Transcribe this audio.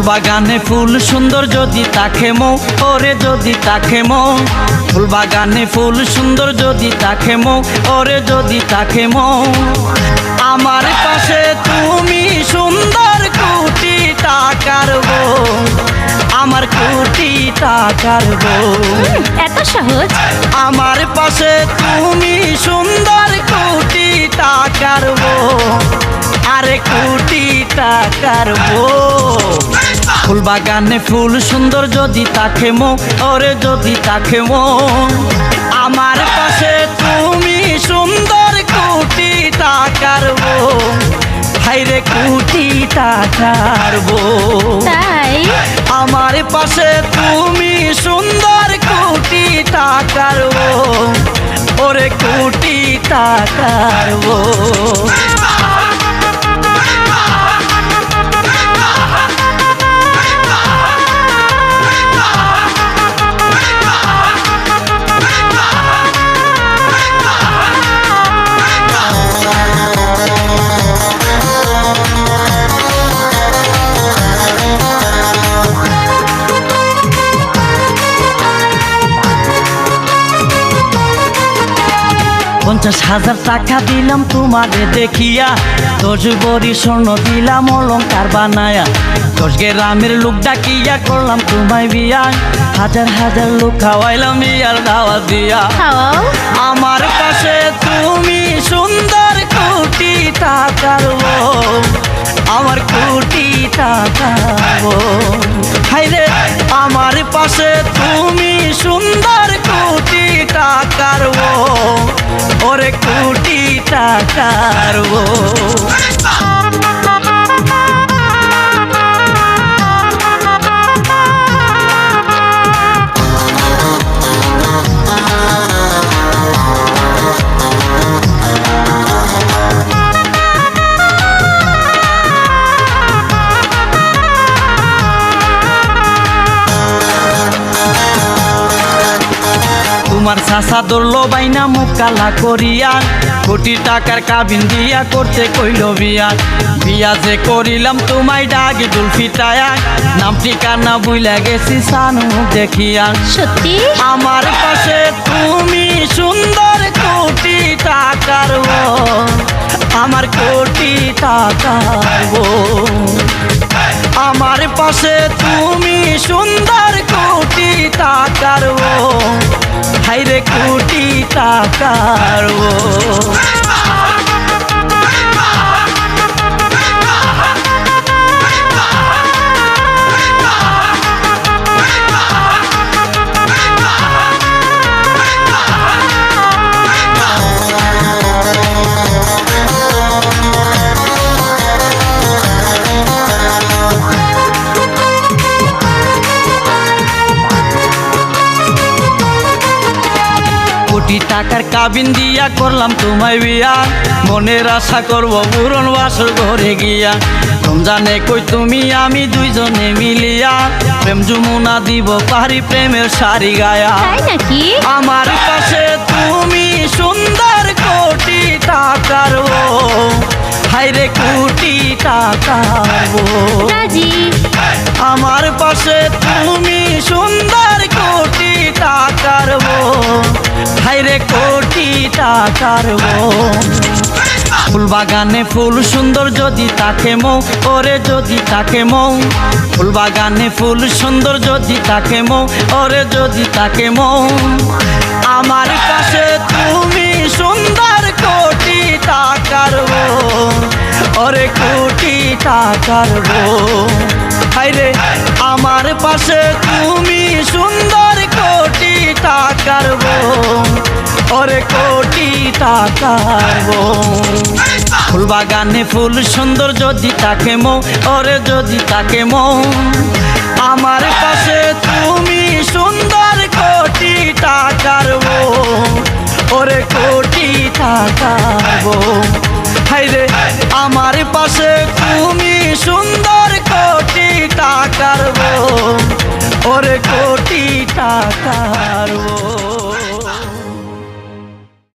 বাগানে ফুল সুন্দর যদি তাকে মো ওরে যদি তাকে মো ফুল বাগানে ফুল সুন্দর যদি তাকে মো ওরে যদি তাকে মো আমার পাশে তুমি সুন্দর কোটি টাকার বউ। আমার কোটি টাকার বউ। এত সহজ। আমার পাশে তুমি সুন্দর কোটি টাকার বউ। আরে কোটি টাকার বউ। ফুল বাগানে ফুল সুন্দর যদি তাকে মো ওরে যদি তাকে মো। আমার পাশে তুমি সুন্দর কোটি টাকার বউ। হাইরে কোটি টাকার তাই? আমার পাশে তুমি সুন্দর কোটি টাকার ও ওরে কোটি টাকার ও পঞ্চাশ হাজার টাকা দিলাম তোমারে দেখিয়া। দশ বড়ি স্বর্ণ দিলাম অলঙ্কার বানায়া। দশ গ্রামের লোক ডাকিয়া করলাম তোমায় বিয়া। হাজার হাজার লোক খাওয়াইলাম বিয়ার দাওয়া দিয়া। আমার পাশে তুমি সুন্দর কোটি টাকার। আমার কোটি টাকার। হাইরে আমার পাশে তুমি সুন্দর টাকার তোমার চাষা দৌড়লো বাইনা মুখ কালা করিয়া। কোটি টাকার কাবিন দিয়া করতে কইল বিয়া। বিয়া যে করিলাম তোমায় ডাকি জুলফিটায়া নাম ঠিকানা বুইলা গেছি সানু দেখিয়া। সত্যি? আমার পাশে তুমি সুন্দর কোটি টাকার। আমার কোটি টাকার। আমার পাশে তুমি সুন্দর টাকার কাবিন দিয়া করলাম তোমায় বিয়া। মনের আশা করব পূরণ বাসর ঘরে গিয়া। রমজানে কই তুমি আমি দুইজনে মিলিয়া। প্রেম যমুনা দিব পারি প্রেমের শাড়ি গায়া। নাকি? আমার পাশে তুমি সুন্দর কোটি টাকার বউ। হাইরে কোটি টাকার। রাজি। আমার পাশে তুমি সুন্দর টাকার বউ। হাইরে কোটি টাকার বউ। ফুল বাগানে ফুল সুন্দর যদি তাকে মৌ, ওরে যদি তাকে মৌ ফুল বাগানে ফুল সুন্দর যদি তাকে মৌ, ওরে যদি তাকে মৌ আমার কাছে তুমি সুন্দর কোটি টাকার। ওরে কোটি টাকার। হাইরে আমার পাশে তুমি সুন্দর টাকার বউ। ওরে কোটি টাকার বউ। ফুল বাগানে ফুল সুন্দর যদি তাকে মো, ওরে যদি তাকে মো, আমার পাশে তুমি